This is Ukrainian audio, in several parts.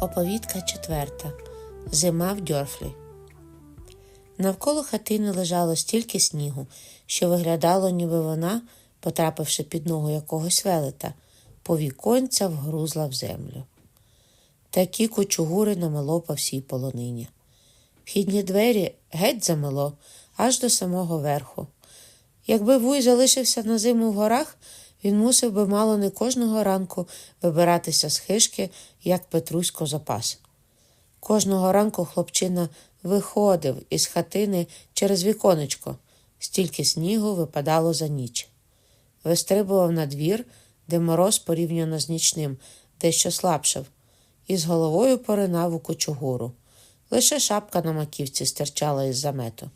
Оповідка четверта. Зима в Дьорфлі. Навколо хатини лежало стільки снігу, що виглядало, ніби вона, потрапивши під ногу якогось велета, по віконця вгрузла в землю. Такі кучугури намело по всій полонині. Вхідні двері геть замело аж до самого верху. Якби вуй залишився на зиму в горах, він мусив би мало не кожного ранку вибиратися з хишки, як Петрусько запас. Кожного ранку хлопчина виходив із хатини через віконечко, стільки снігу випадало за ніч. Вистрибував на двір, де мороз порівняно з нічним, дещо слабшав, і з головою поринав у кучугуру. Лише шапка на маківці стирчала із замету.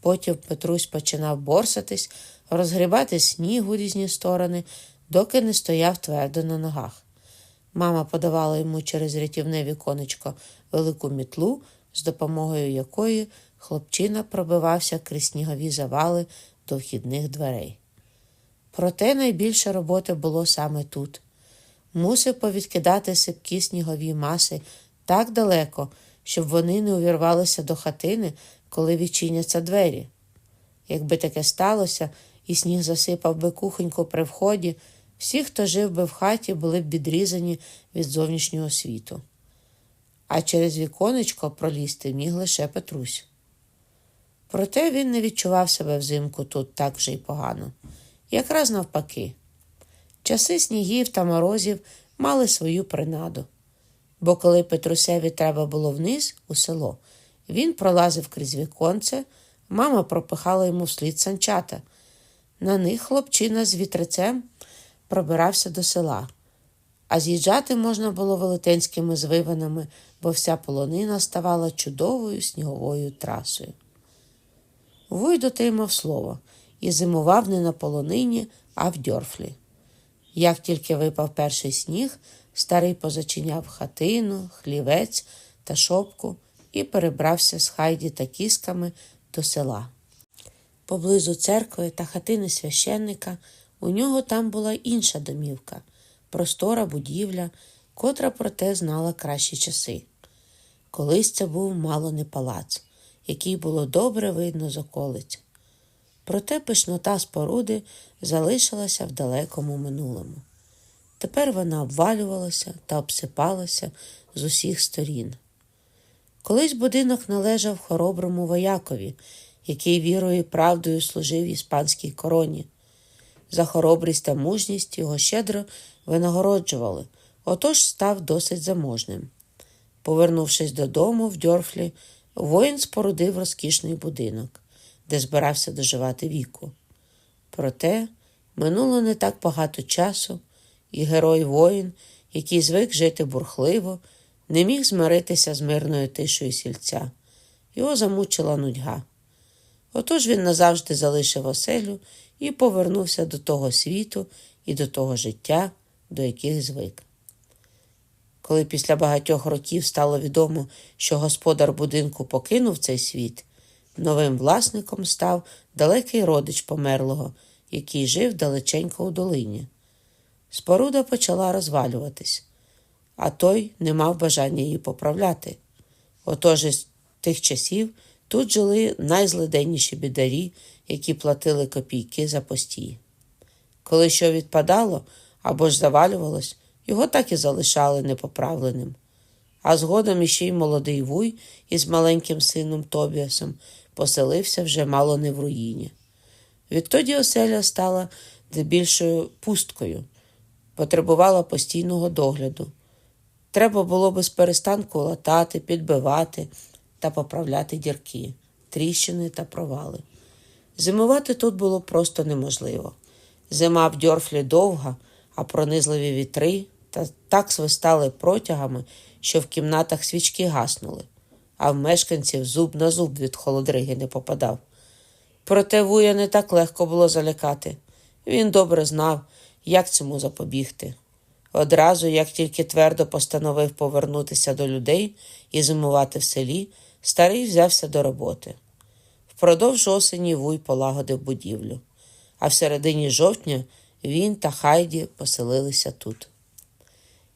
Потім Петрусь починав борсатись, розгрібати сніг у різні сторони, доки не стояв твердо на ногах. Мама подавала йому через рятівне віконечко велику мітлу, з допомогою якої хлопчина пробивався крізь снігові завали до вхідних дверей. Проте найбільше роботи було саме тут. Мусив повідкидати сипкі снігові маси так далеко, щоб вони не увірвалися до хатини, коли відчиняться двері. Якби таке сталося, і сніг засипав би кухоньку при вході, всі, хто жив би в хаті, були б відрізані від зовнішнього світу. А через віконечко пролізти міг лише Петрусь. Проте він не відчував себе взимку тут так вже й погано, якраз навпаки. Часи снігів та морозів мали свою принаду. Бо коли Петрусеві треба було вниз у село, він пролазив крізь віконце, мама пропихала йому вслід санчата. На них хлопчина з вітрицем пробирався до села, а з'їжджати можна було велетенськими звивинами, бо вся полонина ставала чудовою сніговою трасою. Вуй дотримав слово і зимував не на полонині, а в дьорфлі. Як тільки випав перший сніг, старий позачиняв хатину, хлівець та шопку і перебрався з хайді та кісками до села. Поблизу церкви та хатини священника у нього там була інша домівка, простора будівля, котра проте знала кращі часи. Колись це був мало не палац, який було добре видно з околиць. Проте пишнота споруди залишилася в далекому минулому. Тепер вона обвалювалася та обсипалася з усіх сторін. Колись будинок належав хороброму воякові, який вірою і правдою служив іспанській короні. За хоробрість та мужність його щедро винагороджували, отож став досить заможним. Повернувшись додому в Дьорфлі, воїн спорудив розкішний будинок, де збирався доживати віку. Проте минуло не так багато часу, і герой воїн, який звик жити бурхливо, не міг змиритися з мирною тишою сільця. Його замучила нудьга. Отож він назавжди залишив оселю і повернувся до того світу і до того життя, до яких звик. Коли після багатьох років стало відомо, що господар будинку покинув цей світ, новим власником став далекий родич померлого, який жив далеченько у долині. Споруда почала розвалюватись, а той не мав бажання її поправляти. Отож із тих часів тут жили найзлиденніші бідарі, які платили копійки за постій. Коли що відпадало або ж завалювалось, його так і залишали непоправленим. А згодом іще й молодий вуй із маленьким сином Тобіасом поселився вже мало не в руїні. Відтоді оселя стала дебільшою пусткою, потребувала постійного догляду. Треба було без перестанку латати, підбивати та поправляти дірки, тріщини та провали. Зимувати тут було просто неможливо. Зима в дьорфлі довга, а пронизливі вітри та так свистали протягами, що в кімнатах свічки гаснули, а в мешканців зуб на зуб від холодриги не попадав. Проте вуя не так легко було залякати. Він добре знав, як цьому запобігти. Одразу, як тільки твердо постановив повернутися до людей і зимувати в селі, старий взявся до роботи. Впродовж осені вуй полагодив будівлю, а в середині жовтня він та Хайді поселилися тут.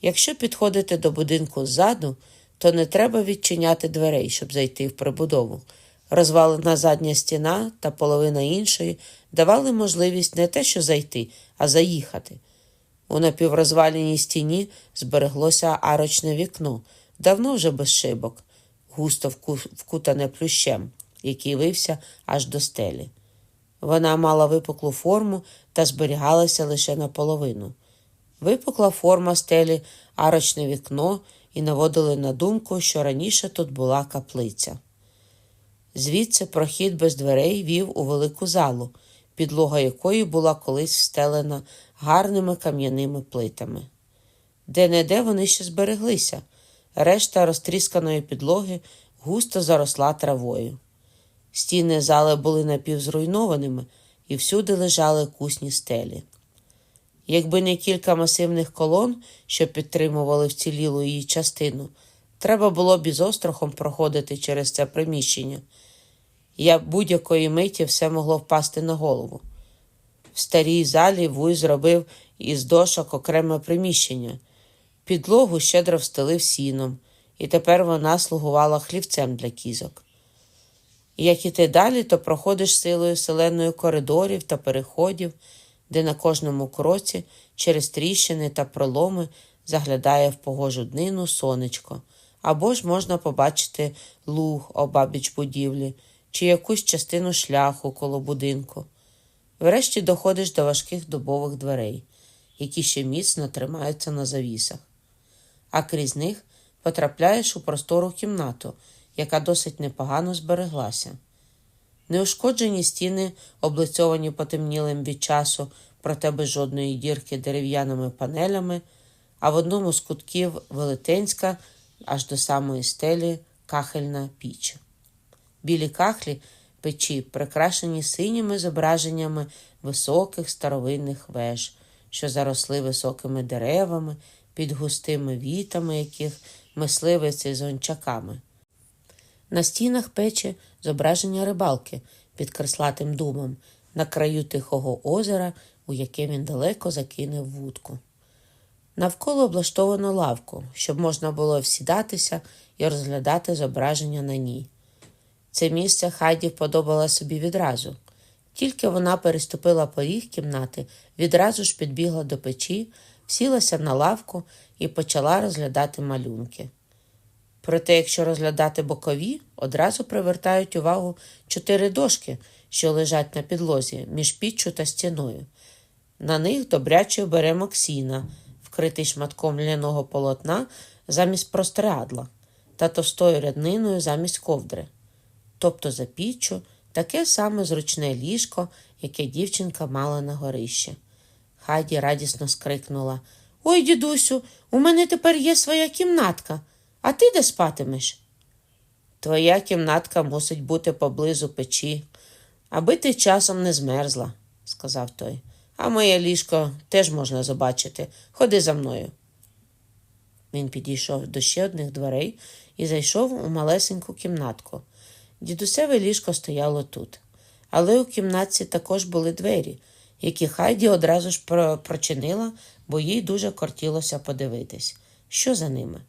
Якщо підходити до будинку ззаду, то не треба відчиняти дверей, щоб зайти в прибудову. Розвалена задня стіна та половина іншої давали можливість не те, що зайти, а заїхати. У напіврозваленій стіні збереглося арочне вікно, давно вже без шибок, густо вкутане плющем, який вився аж до стелі. Вона мала випуклу форму та зберігалася лише наполовину. Випукла форма стелі, арочне вікно і наводили на думку, що раніше тут була каплиця. Звідси прохід без дверей вів у велику залу, підлога якої була колись встелена гарними кам'яними плитами. Де-не-де вони ще збереглися, решта розтрісканої підлоги густо заросла травою. Стіни зали були напівзруйнованими і всюди лежали кусні стелі. Якби не кілька масивних колон, що підтримували вцілілу її частину, треба було б із острахом проходити через це приміщення. Я будь-якої миті все могло впасти на голову. В старій залі Вуй зробив із дошок окреме приміщення. Підлогу щедро встелив сіном, і тепер вона слугувала хлівцем для кізок. Як іти далі, то проходиш силою селеної коридорів та переходів, де на кожному кроці через тріщини та проломи заглядає в погожу днину сонечко, або ж можна побачити луг обабіч будівлі чи якусь частину шляху коло будинку. Врешті доходиш до важких дубових дверей, які ще міцно тримаються на завісах, а крізь них потрапляєш у простору кімнату, яка досить непогано збереглася. Неушкоджені стіни, облицьовані потемнілим від часу, проте без жодної дірки дерев'яними панелями, а в одному з кутків велетенська аж до самої стелі кахельна піч. Білі кахлі печі прикрашені синіми зображеннями високих старовинних веж, що заросли високими деревами, під густими вітами яких мисливиці з гончаками. На стінах печі зображення рибалки під креслатим думом на краю тихого озера, у яке він далеко закинув вудку. Навколо облаштовано лавку, щоб можна було всідатися і розглядати зображення на ній. Це місце Хайді подобала собі відразу. Тільки вона переступила поріг кімнати, відразу ж підбігла до печі, сілася на лавку і почала розглядати малюнки. Проте, якщо розглядати бокові, одразу привертають увагу чотири дошки, що лежать на підлозі між піччю та стіною. На них добряче бере сіна, вкритий шматком ляного полотна замість простирадла та товстою рядниною замість ковдри. Тобто за піччю таке саме зручне ліжко, яке дівчинка мала на горищі. Хайді радісно скрикнула Ой, дідусю, у мене тепер є своя кімнатка. А ти де спатимеш? Твоя кімнатка мусить бути поблизу печі, аби ти часом не змерзла, сказав той. А моє ліжко теж можна побачити. Ходи за мною. Він підійшов до ще одних дверей і зайшов у малесеньку кімнатку. Дідусеве ліжко стояло тут. Але у кімнатці також були двері, які Хайді одразу ж про- прочинила, бо їй дуже кортілося подивитись, що за ними.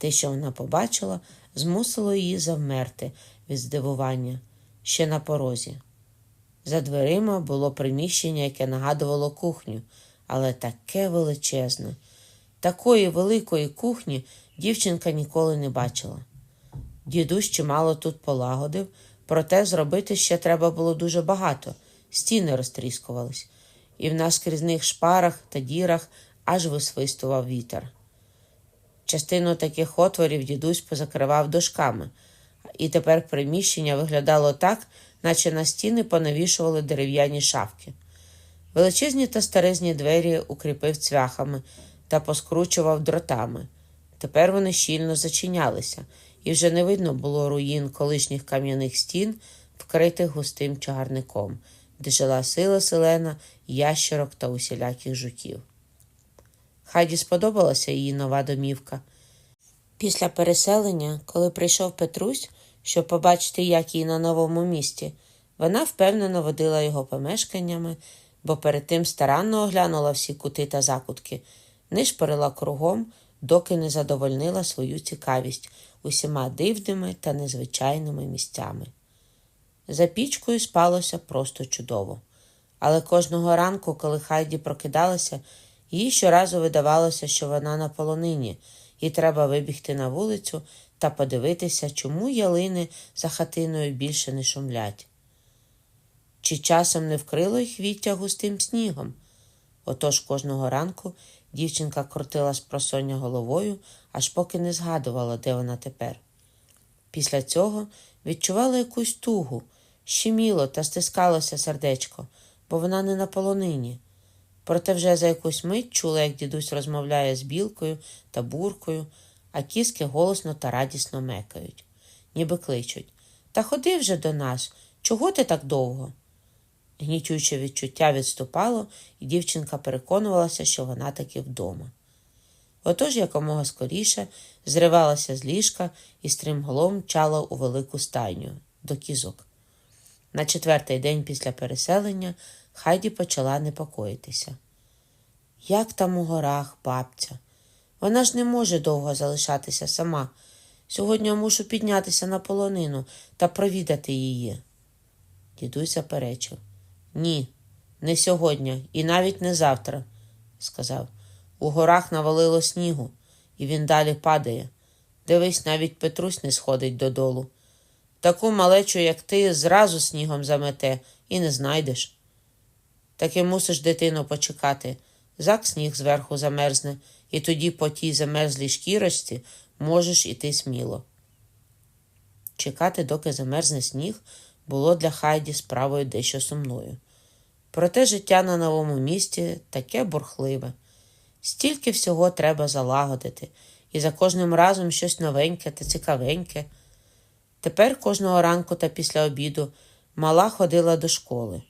Те, що вона побачила, змусило її завмерти від здивування ще на порозі. За дверима було приміщення, яке нагадувало кухню, але таке величезне. Такої великої кухні дівчинка ніколи не бачила. Дідусь чимало тут полагодив, проте зробити ще треба було дуже багато, стіни розтріскувались, і в наскрізних шпарах та дірах аж висвистував вітер. Частину таких отворів дідусь позакривав дошками, і тепер приміщення виглядало так, наче на стіни понавішували дерев'яні шафки. Величезні та старезні двері укріпив цвяхами та поскручував дротами. Тепер вони щільно зачинялися, і вже не видно було руїн колишніх кам'яних стін, вкритих густим чагарником, де жила сила селена, ящерок та усіляких жуків. Хайді сподобалася її нова домівка. Після переселення, коли прийшов Петрусь, щоб побачити, як їй на новому місці, вона впевнено водила його помешканнями, бо перед тим старанно оглянула всі кути та закутки, нишпорила кругом, доки не задовольнила свою цікавість усіма дивними та незвичайними місцями. За пічкою спалося просто чудово. Але кожного ранку, коли Хайді прокидалася, їй щоразу видавалося, що вона на полонині, і треба вибігти на вулицю та подивитися, чому ялини за хатиною більше не шумлять. Чи часом не вкрило їх віття густим снігом? Отож кожного ранку дівчинка крутила з просоння головою, аж поки не згадувала, де вона тепер. Після цього відчувала якусь тугу, щеміло та стискалося сердечко, бо вона не на полонині. Проте вже за якусь мить чула, як дідусь розмовляє з білкою та буркою, а кіски голосно та радісно мекають, ніби кличуть. Та ходи вже до нас, чого ти так довго? Гнітюче відчуття відступало, і дівчинка переконувалася, що вона таки вдома. Отож якомога скоріше зривалася з ліжка і стрімголом мчала у велику стайню до кізок. На четвертий день після переселення Хайді почала непокоїтися. Як там у горах бабця? Вона ж не може довго залишатися сама. Сьогодні я мушу піднятися на полонину та провідати її. Дідусь заперечив. Ні, не сьогодні і навіть не завтра, сказав. У горах навалило снігу, і він далі падає. Дивись, навіть Петрусь не сходить додолу. Таку малечу, як ти, зразу снігом замете і не знайдеш. Таки мусиш, дитино, почекати. Зак сніг зверху замерзне, і тоді по тій замерзлій шкірочці можеш іти сміло. Чекати, доки замерзне сніг, було для Хайді справою дещо сумною. Проте життя на новому місці таке бурхливе. Стільки всього треба залагодити, і за кожним разом щось новеньке та цікавеньке. Тепер кожного ранку та після обіду мала ходила до школи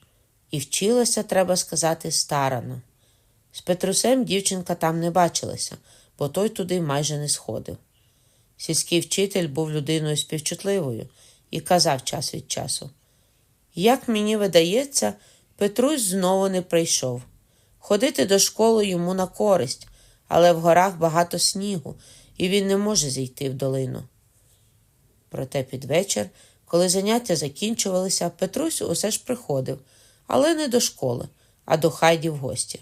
і вчилася, треба сказати, старано. З Петрусем дівчинка там не бачилася, бо той туди майже не сходив. Сільський вчитель був людиною співчутливою і казав час від часу: Як мені видається, Петрусь знову не прийшов. Ходити до школи йому на користь, але в горах багато снігу, і він не може зійти в долину. Проте під вечір, коли заняття закінчувалися, Петрусь усе ж приходив, але не до школи, а до Хайді в гості.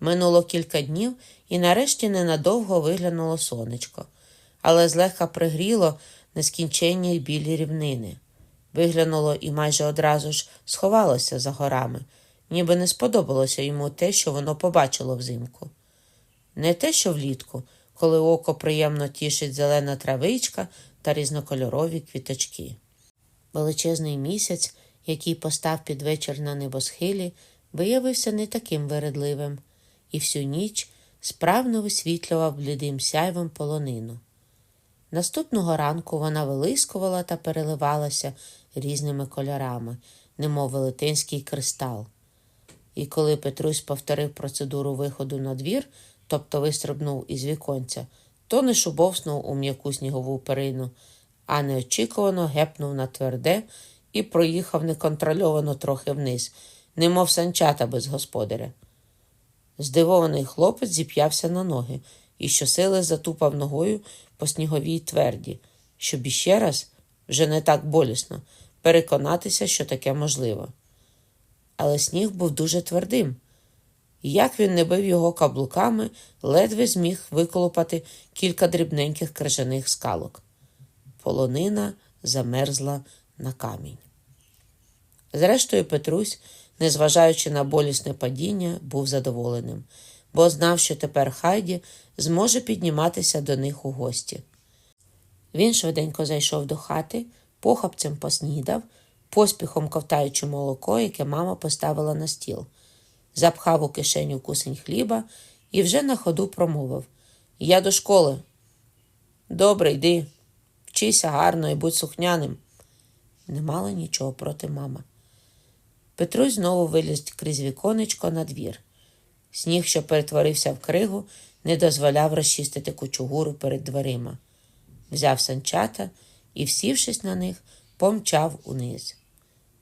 Минуло кілька днів і нарешті ненадовго виглянуло сонечко, але злегка пригріло нескінченні білі рівнини. Виглянуло і майже одразу ж сховалося за горами, ніби не сподобалося йому те, що воно побачило взимку. Не те, що влітку, коли око приємно тішить зелена травичка та різнокольорові квіточки. Величезний місяць, який постав під вечір на небосхилі, виявився не таким вередливим, і всю ніч справно висвітлював блідим сяйвом полонину. Наступного ранку вона вилискувала та переливалася різними кольорами, немов велетенський кристал. І коли Петрусь повторив процедуру виходу на двір, тобто вистрибнув із віконця, то не шубовснув у м'яку снігову перину, а неочікувано гепнув на тверде і проїхав неконтрольовано трохи вниз, немов санчата без господаря. Здивований хлопець зіп'явся на ноги і щосили затупав ногою по сніговій тверді, щоб іще раз, вже не так болісно, переконатися, що таке можливо. Але сніг був дуже твердим. Як він не бив його каблуками, ледве зміг виколупати кілька дрібненьких крижаних скалок. Полонина замерзла на камінь. Зрештою, Петрусь, незважаючи на болісне падіння, був задоволеним, бо знав, що тепер Хайді зможе підніматися до них у гості. Він швиденько зайшов до хати, похапцем поснідав, поспіхом ковтаючи молоко, яке мама поставила на стіл, запхав у кишеню кусень хліба і вже на ходу промовив Я до школи. Добре, йди, вчися гарно і будь сухняним. Не мала нічого проти мама. Петрусь знову виліз крізь віконечко на двір. Сніг, що перетворився в кригу, не дозволяв розчистити кучугуру перед дверима. Взяв санчата і, всівшись на них, помчав униз.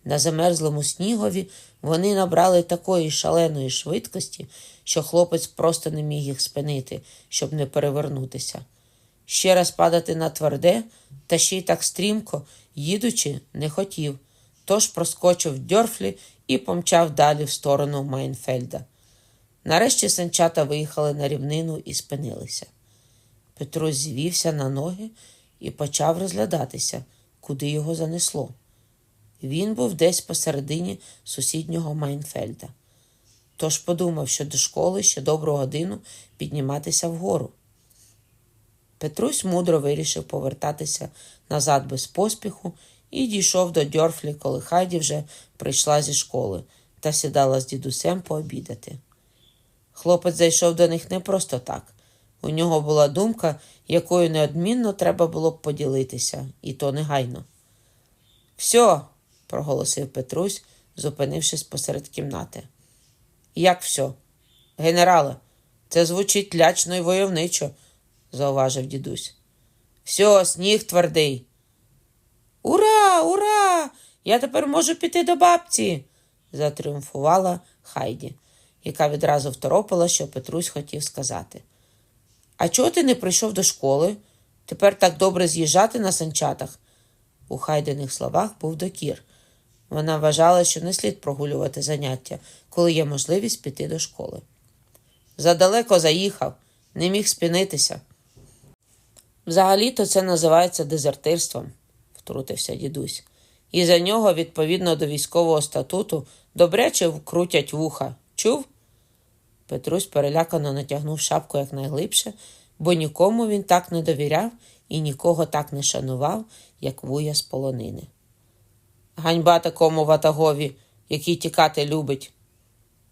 На замерзлому снігові вони набрали такої шаленої швидкості, що хлопець просто не міг їх спинити, щоб не перевернутися. Ще раз падати на тверде, та ще й так стрімко, їдучи, не хотів, тож проскочив дьорфлі і помчав далі в сторону Майнфельда. Нарешті санчата виїхали на рівнину і спинилися. Петрусь звівся на ноги і почав розглядатися, куди його занесло. Він був десь посередині сусіднього Майнфельда. Тож подумав, що до школи ще добру годину підніматися вгору. Петрусь мудро вирішив повертатися назад без поспіху і дійшов до Дьорфлі, коли Хайді вже прийшла зі школи та сідала з дідусем пообідати. Хлопець зайшов до них не просто так. У нього була думка, якою неодмінно треба було б поділитися, і то негайно. Все, проголосив Петрусь, зупинившись посеред кімнати. Як все? Генерале, це звучить лячно й войовничо, зауважив дідусь. Все, сніг твердий. Ура, ура! Я тепер можу піти до бабці, затріумфувала Хайді, яка відразу второпила, що Петрусь хотів сказати. А чого ти не прийшов до школи? Тепер так добре з'їжджати на санчатах. У Хайдених словах був докір. Вона вважала, що не слід прогулювати заняття, коли є можливість піти до школи. Задалеко заїхав, не міг спінитися. Взагалі-то це називається дезертирством, втрутився дідусь. І за нього, відповідно до військового статуту, добряче вкрутять вуха. Чув? Петрусь перелякано натягнув шапку якнайглибше, бо нікому він так не довіряв і нікого так не шанував, як вуя з полонини. Ганьба такому ватагові, який тікати любить.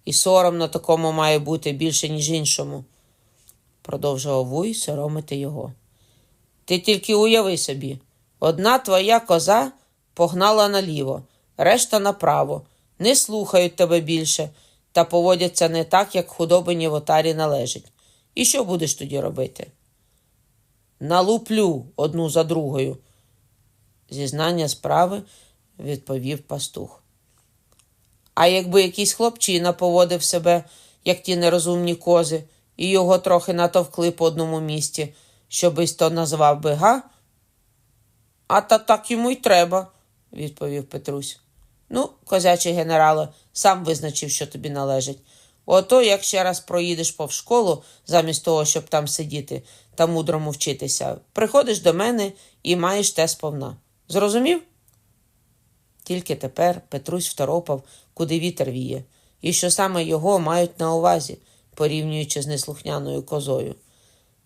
І соромно такому має бути більше, ніж іншому, продовжував вуй соромити його. Ти тільки уяви собі, одна твоя коза погнала наліво, решта направо, не слухають тебе більше та поводяться не так, як худобині в отарі належить. І що будеш тоді робити? Налуплю одну за другою. Зізнання справи відповів пастух. А якби якийсь хлопчина поводив себе, як ті нерозумні кози, і його трохи натовкли по одному місці, щобись то назвав би га? А та так йому й треба, відповів Петрусь. Ну, козячий генерале, сам визначив, що тобі належить. Ото, як ще раз проїдеш повз школу, замість того, щоб там сидіти та мудрому вчитися, приходиш до мене і маєш те сповна. Зрозумів? Тільки тепер Петрусь второпав, куди вітер віє, і що саме його мають на увазі, порівнюючи з неслухняною козою.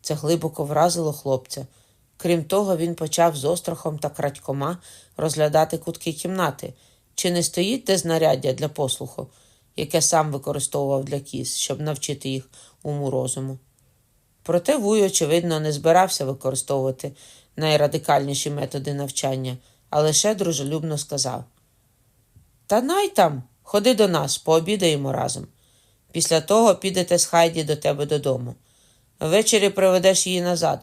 Це глибоко вразило хлопця. Крім того, він почав з острахом та крадькома розглядати кутки кімнати, чи не стоїть де знаряддя для послуху, яке сам використовував для кіз, щоб навчити їх уму розуму. Проте Вуй, очевидно, не збирався використовувати найрадикальніші методи навчання, а лише дружелюбно сказав: Та най там, ходи до нас, пообідаємо разом. Після того підете з Хайді до тебе додому. Ввечері приведеш її назад,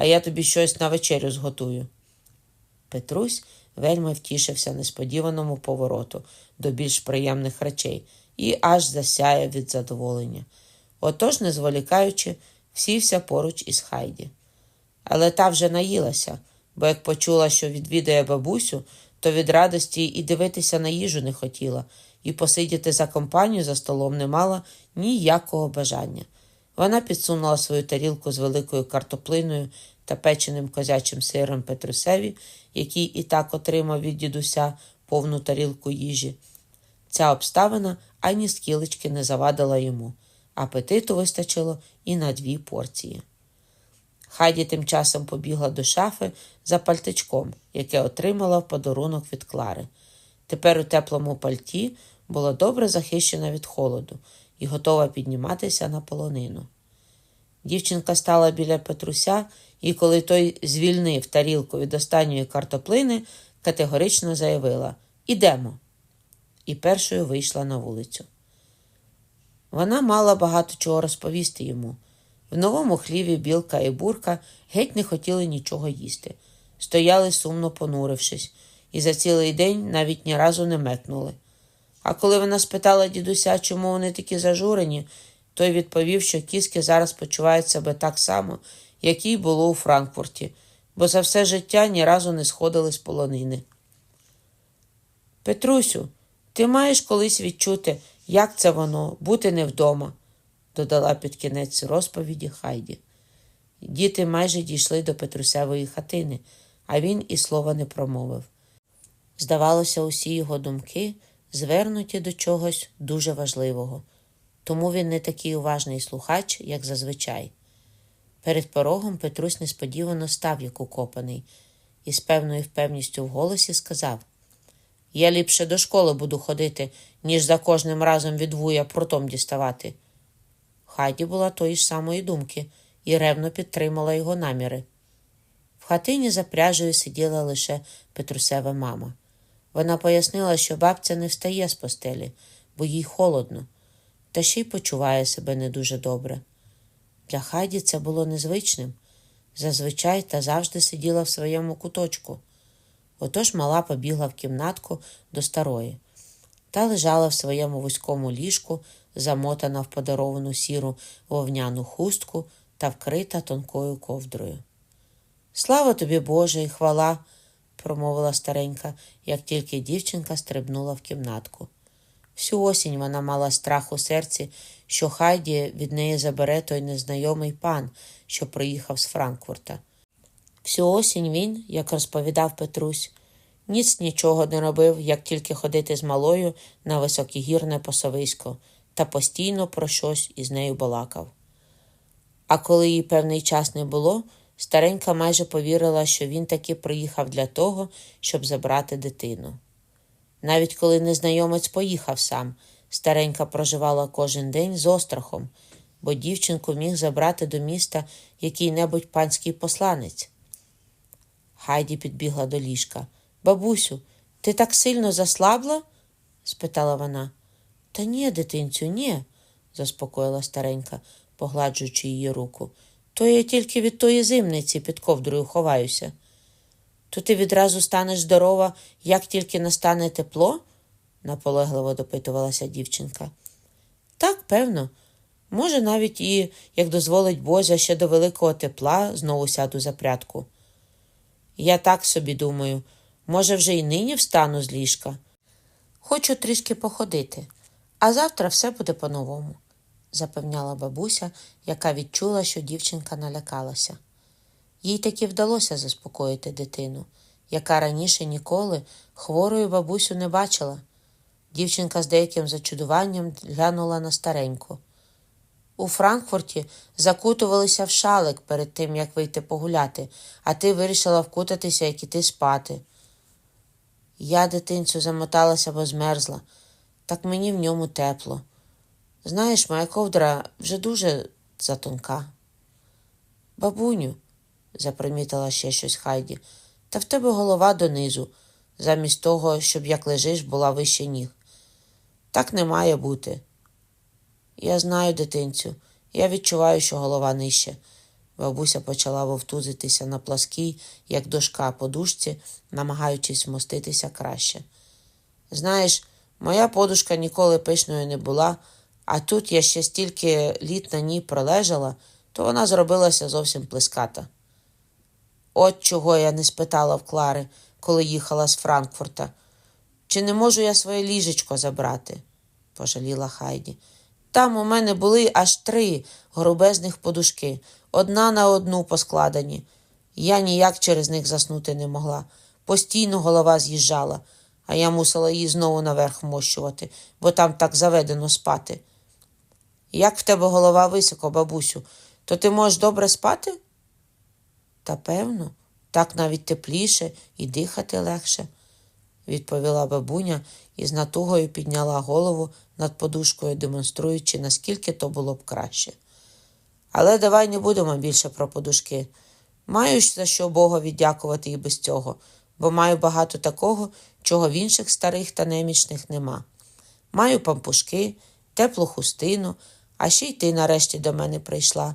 а я тобі щось на вечерю зготую. Петрусь вельми втішився несподіваному повороту до більш приємних речей і аж засяяв від задоволення. Отож, не зволікаючи, сівся поруч із Хайді. Але та вже наїлася, бо як почула, що відвідає бабусю, то від радості і дивитися на їжу не хотіла, і посидіти за компанію за столом не мала ніякого бажання. Вона підсунула свою тарілку з великою картоплиною та печеним козячим сиром Петрусеві, який і так отримав від дідуся повну тарілку їжі. Ця обставина ані скілечки не завадила йому. Апетиту вистачило і на дві порції. Хайді тим часом побігла до шафи за пальтичком, яке отримала в подарунок від Клари. Тепер у теплому пальті була добре захищена від холоду і готова підніматися на полонину. Дівчинка стала біля Петруся, і коли той звільнив тарілку від останньої картоплини, категорично заявила Ідемо. І першою вийшла на вулицю. Вона мала багато чого розповісти йому. В новому хліві білка і бурка геть не хотіли нічого їсти, стояли сумно понурившись, і за цілий день навіть ні разу не мекнули. А коли вона спитала дідуся, чому вони такі зажурені, той відповів, що кіски зараз почувають себе так само, як їй було у Франкфурті, бо за все життя ні разу не сходили з полонини. Петрусю, ти маєш колись відчути, як це воно бути не вдома, додала під кінець розповіді Хайді. Діти майже дійшли до Петрусевої хатини, а він і слова не промовив. Здавалося, усі його думки звернуті до чогось дуже важливого, тому він не такий уважний слухач, як зазвичай. Перед порогом Петрусь несподівано став, як укопаний, і з певною впевністю в голосі сказав Я ліпше до школи буду ходити, ніж за кожним разом від вуя прутом діставати. Хайді була тої ж самої думки і ревно підтримала його наміри. В хатині за пряжею сиділа лише Петрусева мама. Вона пояснила, що бабця не встає з постелі, бо їй холодно, та ще й почуває себе не дуже добре. Для Хайді це було незвичним. Зазвичай та завжди сиділа в своєму куточку. Отож мала побігла в кімнатку до старої та лежала в своєму вузькому ліжку, замотана в подаровану сіру вовняну хустку та вкрита тонкою ковдрою. Слава тобі, Боже, і хвала, промовила старенька, як тільки дівчинка стрибнула в кімнатку. Всю осінь вона мала страх у серці, що Хайді від неї забере той незнайомий пан, що приїхав з Франкфурта. Всю осінь він, як розповідав Петрусь, ніц нічого не робив, як тільки ходити з малою на високогірне пасовисько та постійно про щось із нею балакав. А коли їй певний час не було, старенька майже повірила, що він таки приїхав для того, щоб забрати дитину. Навіть коли незнайомець поїхав сам, старенька проживала кожен день з острахом, бо дівчинку міг забрати до міста який-небудь панський посланець. Хайді підбігла до ліжка. Бабусю, ти так сильно заслабла? спитала вона. Та ні, дитинцю, ні, заспокоїла старенька, погладжуючи її руку. То я тільки від тої зимниці під ковдрою ховаюся. То ти відразу станеш здорова, як тільки настане тепло? наполегливо допитувалася дівчинка. Так, певно. Може, навіть і, як дозволить Боже, ще до великого тепла знову сяду за прядку. Я так собі думаю, може, вже й нині встану з ліжка. Хочу трішки походити, а завтра все буде по-новому, запевняла бабуся, яка відчула, що дівчинка налякалася. Їй таки вдалося заспокоїти дитину, яка раніше ніколи хворою бабусю не бачила. Дівчинка з деяким зачудуванням глянула на стареньку. У Франкфурті закутувалися в шалик перед тим, як вийти погуляти, а ти вирішила вкутатися, як іти спати. Я, дитинцю, замоталася, бо змерзла, так мені в ньому тепло. Знаєш, моя ковдра вже дуже затонка. Бабуню, запримітила ще щось Хайді, та в тебе голова донизу, замість того, щоб як лежиш, була вище ніг. Так не має бути. Я знаю, дитинцю, я відчуваю, що голова нижче. Бабуся почала вовтузитися на пласкій, як дошка подушці, намагаючись вмоститися краще. Знаєш, моя подушка ніколи пишною не була, а тут я ще стільки літ на ній пролежала, то вона зробилася зовсім плеската. От чого я не спитала в Клари, коли їхала з Франкфурта. Чи не можу я своє ліжечко забрати? пожаліла Хайді. Там у мене були аж три грубезних подушки, одна на одну поскладені. Я ніяк через них заснути не могла. Постійно голова з'їжджала, а я мусила її знову наверх вмощувати, бо там так заведено спати. Як в тебе голова високо, бабусю, то ти можеш добре спати? Та певно, так навіть тепліше і дихати легше, відповіла бабуня і з натугою підняла голову над подушкою, демонструючи, наскільки то було б краще. Але давай не будемо більше про подушки. Маю за що Богові дякувати і без цього, бо маю багато такого, чого в інших старих та немічних нема. Маю пампушки, теплу хустину, а ще й ти нарешті до мене прийшла.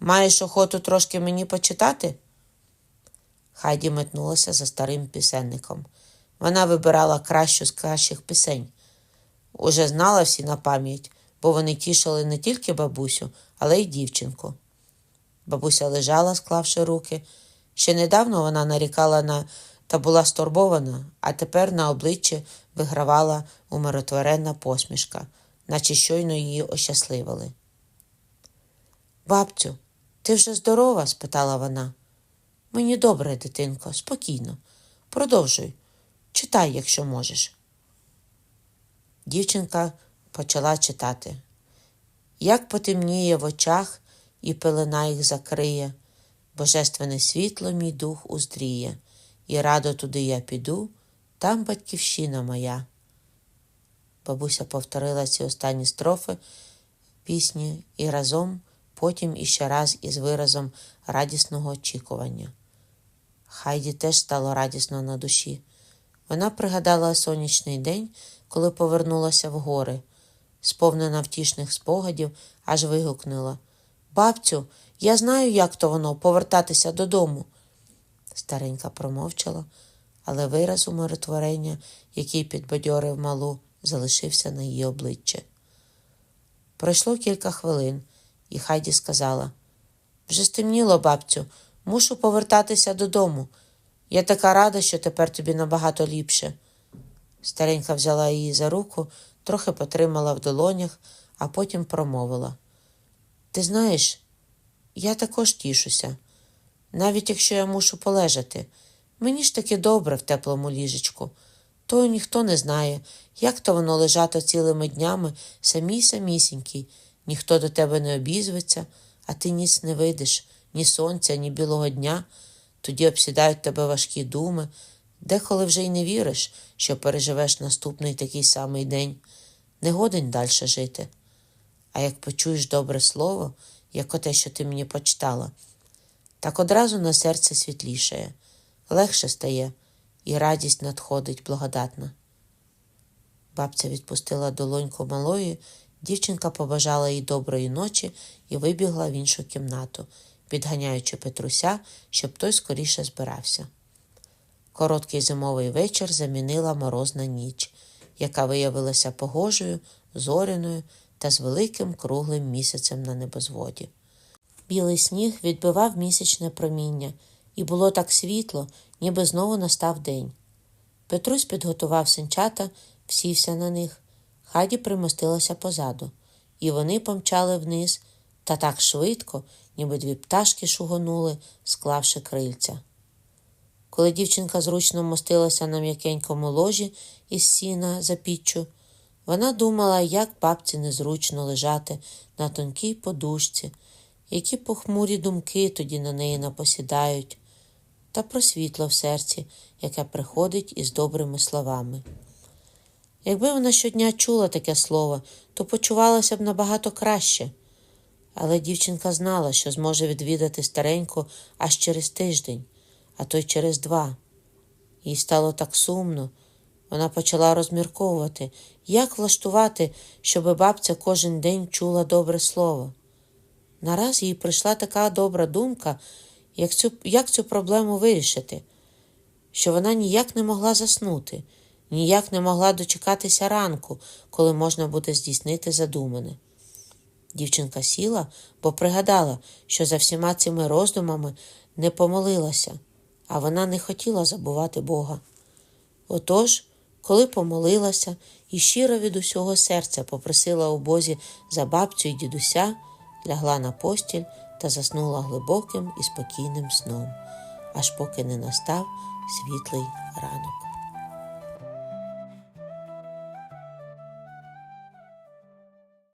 Маєш охоту трошки мені почитати? Хайді метнулася за старим пісенником. Вона вибирала кращу з кращих пісень. Уже знала всі на пам'ять, бо вони тішили не тільки бабусю, але й дівчинку. Бабуся лежала, склавши руки. Ще недавно вона нарікала на та була стурбована, а тепер на обличчі вигравала умиротворенна посмішка, наче щойно її ощасливили. Бабцю, ти вже здорова? спитала вона. Мені добре, дитинко, спокійно. Продовжуй. Читай, якщо можеш. Дівчинка почала читати. Як потемніє в очах, і пелена їх закриє, Божественне світло мій дух уздріє, і радо туди я піду, там батьківщина моя. Бабуся повторила ці останні строфи пісні і разом, потім іще раз із виразом радісного очікування. Хайді теж стало радісно на душі. Вона пригадала сонячний день, коли повернулася в гори, сповнена втішних спогадів, аж вигукнула Бабцю, я знаю, як то воно повертатися додому. Старенька промовчала, але вираз умиротворення, який підбадьорив малу, залишився на її обличчі. Пройшло кілька хвилин, і Хайді сказала вже стемніло, бабцю, мушу повертатися додому. Я така рада, що тепер тобі набагато ліпше. Старенька взяла її за руку, трохи потримала в долонях, а потім промовила. Ти знаєш, я також тішуся, навіть якщо я мушу полежати. Мені ж таки добре в теплому ліжечку. То ніхто не знає, як то воно лежати цілими днями самій самісінький, ніхто до тебе не обізветься, а ти ніс не видиш, ні сонця, ні білого дня. Тоді обсідають тебе важкі думи, деколи вже й не віриш, що переживеш наступний такий самий день. Не годен далі жити. А як почуєш добре слово, як оте, що ти мені почитала, так одразу на серце світлішає, легше стає, і радість надходить благодатна. Бабця відпустила долоньку малої, дівчинка побажала їй доброї ночі і вибігла в іншу кімнату, підганяючи Петруся, щоб той скоріше збирався. Короткий зимовий вечір замінила морозна ніч, яка виявилася погожою, зоряною та з великим круглим місяцем на небозводі. Білий сніг відбивав місячне проміння, і було так світло, ніби знову настав день. Петрусь підготував синчата, всівся на них. Хаді примостилася позаду, і вони помчали вниз та так швидко, ніби дві пташки шугонули, склавши крильця. Коли дівчинка зручно мостилася на м'якенькому ложі із сіна за піччю, вона думала, як бабці незручно лежати на тонкій подушці, які похмурі думки тоді на неї напосідають, та про світло в серці, яке приходить із добрими словами. Якби вона щодня чула таке слово, то почувалася б набагато краще. Але дівчинка знала, що зможе відвідати стареньку аж через тиждень, а то й через два. Їй стало так сумно. Вона почала розмірковувати, як влаштувати, щоби бабця кожен день чула добре слово. Нараз їй прийшла така добра думка, як цю, як цю проблему вирішити, що вона ніяк не могла заснути, ніяк не могла дочекатися ранку, коли можна буде здійснити задумане. Дівчинка сіла, бо пригадала, що за всіма цими роздумами не помолилася, а вона не хотіла забувати Бога. Отож, коли помолилася і щиро від усього серця попросила у Бозі за бабцю і дідуся, лягла на постіль та заснула глибоким і спокійним сном, аж поки не настав світлий ранок.